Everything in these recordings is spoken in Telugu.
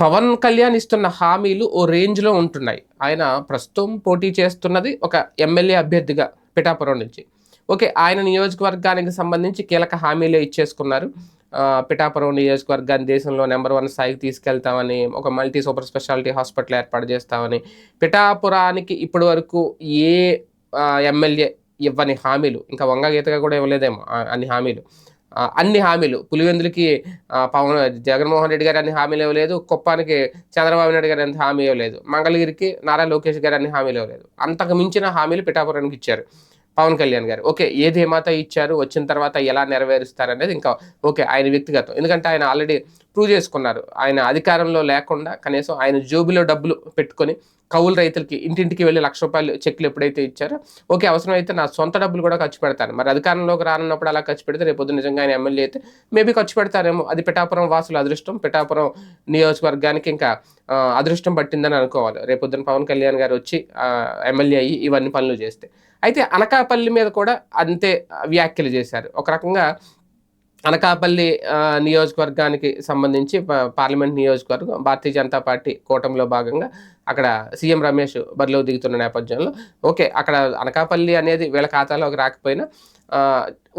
పవన్ కళ్యాణ్ ఇస్తున్న హామీలు ఓ రేంజ్లో ఉంటున్నాయి. ఆయన ప్రస్తుతం పోటీ చేస్తున్నది ఒక ఎమ్మెల్యే అభ్యర్థిగా పిఠాపురం నుంచి. ఓకే ఆయన నియోజకవర్గానికి సంబంధించి కీలక హామీలే ఇచ్చేసుకున్నారు. పిఠాపురం నియోజకవర్గాన్ని దేశంలో నెంబర్ వన్ స్థాయికి తీసుకెళ్తామని ఒక మల్టీ సూపర్ స్పెషాలిటీ హాస్పిటల్ ఏర్పాటు చేస్తామని పిఠాపురానికి ఇప్పటి వరకు ఏ ఎమ్మెల్యే ఇవ్వని హామీలు ఇంకా వంగ గీతగా కూడా ఇవ్వలేదేమో అన్ని హామీలు. అన్ని హామీలు. పులివెందులకి పవన్ జగన్మోహన్ రెడ్డి గారు అన్ని హామీలు ఇవ్వలేదు. కుప్పానికి చంద్రబాబు నాయుడు గారు అన్ని హామీ ఇవ్వలేదు. మంగళగిరికి నారా లోకేష్ గారు అన్ని హామీలు ఇవ్వలేదు. అంతకు మించిన హామీలు పిఠాపురానికి ఇచ్చారు పవన్ కళ్యాణ్ గారు. ఓకే ఏది ఏమాత ఇచ్చారు వచ్చిన తర్వాత ఎలా నెరవేరుస్తారు అనేది ఇంకా ఓకే ఆయన వ్యక్తిగతం. ఎందుకంటే ఆయన ఆల్రెడీ ప్రూవ్ చేసుకున్నారు. ఆయన అధికారంలో లేకుండా కనీసం ఆయన జోబులో డబ్బులు పెట్టుకొని కౌలు రైతులకి ఇంటింటికి వెళ్ళి లక్ష రూపాయలు చెక్లు ఎప్పుడైతే ఇచ్చారో ఓకే అవసరం అయితే నా సొంత డబ్బులు కూడా ఖర్చు పెడతాను. మరి అధికారంలోకి రానున్నప్పుడు అలా ఖర్చు పెడితే రేపు నిజంగా ఆయన ఎమ్మెల్యే అయితే మేబీ ఖర్చు పెడతారేమో. అది పిఠాపురం వాసుల అదృష్టం. పిఠాపురం నియోజకవర్గానికి ఇంకా అదృష్టం పట్టిందని అనుకోవాలి. రేపు పొద్దున్న పవన్ కళ్యాణ్ గారు వచ్చి ఎమ్మెల్యే అయ్యి ఇవన్నీ పనులు చేస్తే. అయితే అనకాపల్లి మీద కూడా అంతే వ్యాఖ్యలు చేశారు. ఒక రకంగా అనకాపల్లి నియోజకవర్గానికి సంబంధించి పార్లమెంట్ నియోజకవర్గం భారతీయ జనతా పార్టీ కూటమిలో భాగంగా అక్కడ సీఎం రమేష్ బరిలో దిగుతున్న నేపథ్యంలో. ఓకే అక్కడ అనకాపల్లి అనేది వీళ్ళ ఖాతాలోకి రాకపోయినా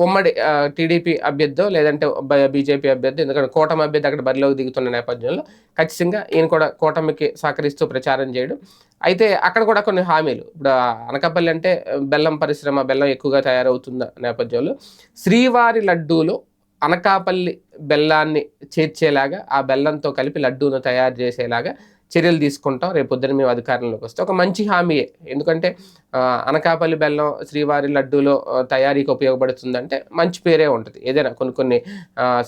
ఉమ్మడి టీడీపీ అభ్యర్థి లేదంటే బీజేపీ అభ్యర్థి ఎందుకంటే కూటమి అభ్యర్థి అక్కడ బరిలోకి దిగుతున్న నేపథ్యంలో ఖచ్చితంగా ఈయన కూడా కూటమికి సహకరిస్తూ ప్రచారం చేయడం. అయితే అక్కడ కూడా కొన్ని హామీలు. ఇప్పుడు అనకాపల్లి అంటే బెల్లం పరిశ్రమ బెల్లం ఎక్కువగా తయారవుతున్న నేపథ్యంలో శ్రీవారి లడ్డూలో అనకాపల్లి బెల్లాన్ని చేర్చేలాగా ఆ బెల్లంతో కలిపి లడ్డూను తయారు చేసేలాగా చర్యలు తీసుకుంటాం. రేపు పొద్దున మేము అధికారంలోకి వస్తే ఒక మంచి హామీయే. ఎందుకంటే అనకాపల్లి బెల్లం శ్రీవారి లడ్డూలో తయారీకి ఉపయోగపడుతుందంటే మంచి పేరే ఉంటుంది. ఏదైనా కొన్ని కొన్ని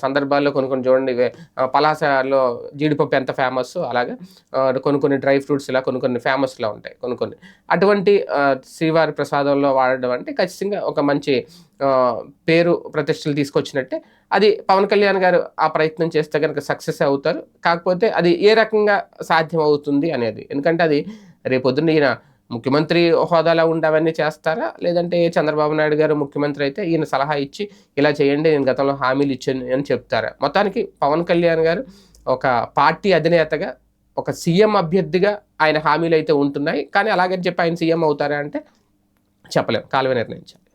సందర్భాల్లో కొన్ని కొన్ని చూడండి పలాసలో జీడిపప్పు ఎంత ఫేమస్ అలాగే కొన్ని కొన్ని డ్రై ఫ్రూట్స్ ఇలా కొన్ని కొన్ని ఫేమస్లా ఉంటాయి కొన్ని కొన్ని. అటువంటి శ్రీవారి ప్రసాదంలో వాడడం అంటే ఖచ్చితంగా ఒక మంచి పేరు ప్రతిష్టలు తీసుకొచ్చినట్టే అది పవన్ కళ్యాణ్ గారు ఆ ప్రయత్నం చేస్తే కనుక సక్సెస్ అవుతారు. కాకపోతే అది ఏ రకంగా సాధ్యం అవుతుంది అనేది. ఎందుకంటే అది రేపొద్దున ఈయన ముఖ్యమంత్రి హోదాలో ఉండి అవన్నీ చేస్తారా? లేదంటే చంద్రబాబు నాయుడు గారు ముఖ్యమంత్రి అయితే ఈయన సలహా ఇచ్చి ఇలా చేయండి నేను గతంలో హామీలు ఇచ్చాను అని చెప్తారా? మొత్తానికి పవన్ కళ్యాణ్ గారు ఒక పార్టీ అధినేతగా ఒక సీఎం అభ్యర్థిగా ఆయన హామీలు అయితే ఉంటున్నాయి. కానీ అలాగని చెప్పి ఆయన సీఎం అవుతారా అంటే చెప్పలేము కాలువ నిర్ణయించాలి.